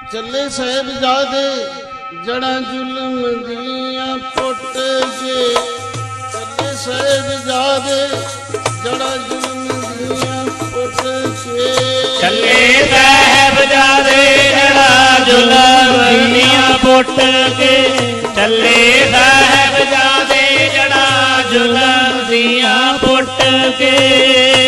ਚੱਲੇ ਸਾਹਿਬਜ਼ਾਦੇ, ਜੜਾਂ ਜ਼ੁਲਮ ਦੀਆਂ ਪੁੱਟ ਕੇ। ਚੱਲੇ ਸਾਹਿਬਜ਼ਾਦੇ, ਜੜਾਂ ਜ਼ੁਲਮ ਦੀਆਂ ਪੁੱਟ ਕੇ। ਚੱਲੇ ਸਾਹਿਬਜ਼ਾਦੇ, ਜੜਾ ਜ਼ੁਲਮ ਦੀਆਂ ਪੁੱਟ ਕੇ। ਚੱਲੇ ਸਾਹਿਬਜ਼ਾਦੇ, ਜੜਾ ਜ਼ੁਲਮ ਦੀਆਂ ਪੁੱਟ ਕੇ।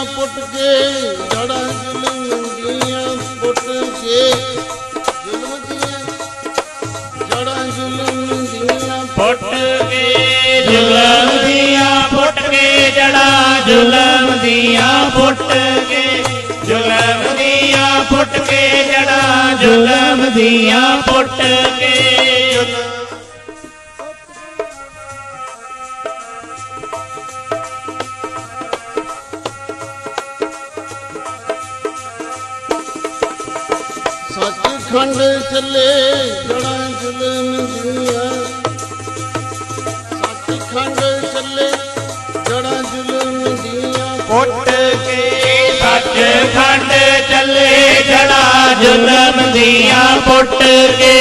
ਦੀਆਂ ਪੁੱਟ ਕੇ ਜੜਾਂ ਜ਼ੁਲਮ ਦੀਆਂ ਪੁੱਟ ਕੇ ਜ਼ੁਲਮ ਦੀਆਂ ਜੜਾਂ ਜ਼ੁਲਮ ਦੀਆਂ ਪੁੱਟ ਕੇ ਜ਼ੁਲਮ ਦੀਆਂ ਪੁੱਟ ਕੇ ਜੜਾ ਜ਼ੁਲਮ ਦੀਆਂ ਪੁੱਟ ਕੇ ਜ਼ੁਲਮ ਦੀਆਂ ਪੁੱਟ ਕੇ ਜੜਾ ਜ਼ੁਲਮ ਦੀਆਂ ਪੁੱਟ ਕੇ ਚੱਲੇ, ਜੜਾਂ ਜ਼ੁਲਮ ਦੀਆਂ ਸੱਚਖੰਡ ਚੱਲੇ, ਜੜਾਂ ਜ਼ੁਲਮ ਦੀਆਂ ਪੁੱਟ ਕੇ ਸੱਚ ਖੰਡ ਚੱਲੇ, ਜੜਾ ਜ਼ੁਲਮ ਦੀਆਂ ਪੁੱਟ ਕੇ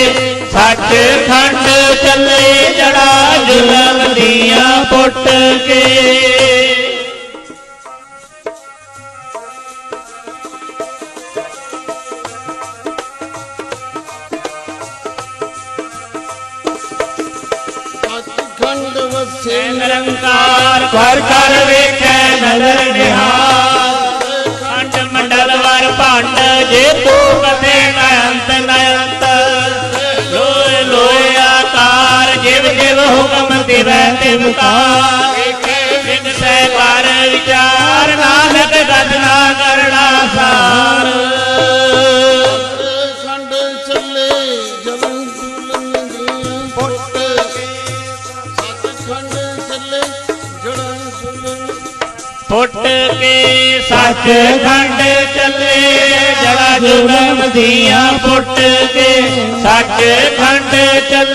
ਸੱਚ ਖੰਡ ਚੱਲੇ, ਜੜਾ ਜ਼ੁਲਮ ਦੀਆਂ ਪੁੱਟ ਕੇ ਵਸੇ ਨਿਰੰਕਾਰ। ਕਰ ਕਰ ਵੇਖੈ ਨਜ਼ਰ ਨਿਹਾਲ ਖੰਡ ਮੰਡਲ ਵਰ ਭੰਡ ਜੇ ਤੂੰ ਕਥੇ ਨਯੰਤ ਨਯੰਤ ਲੋਏ ਲੋਏ ਆਕਾਰ ਜਿਵ ਜਿਵ ਹੁਕਮ ਤਿਵੈ ਤਿਵਕਾਰ ਜਿਨ ਜੜਾਂ ਕੇ ਸੱਚ ਖੰਡ ਚੱਲੇ ਜੜਾ ਜ਼ੁਲਮ ਦੀਆਂ ਪੁੱਟ ਕੇ ਸੱਚ ਖੰਡ ਚੱਲੇ।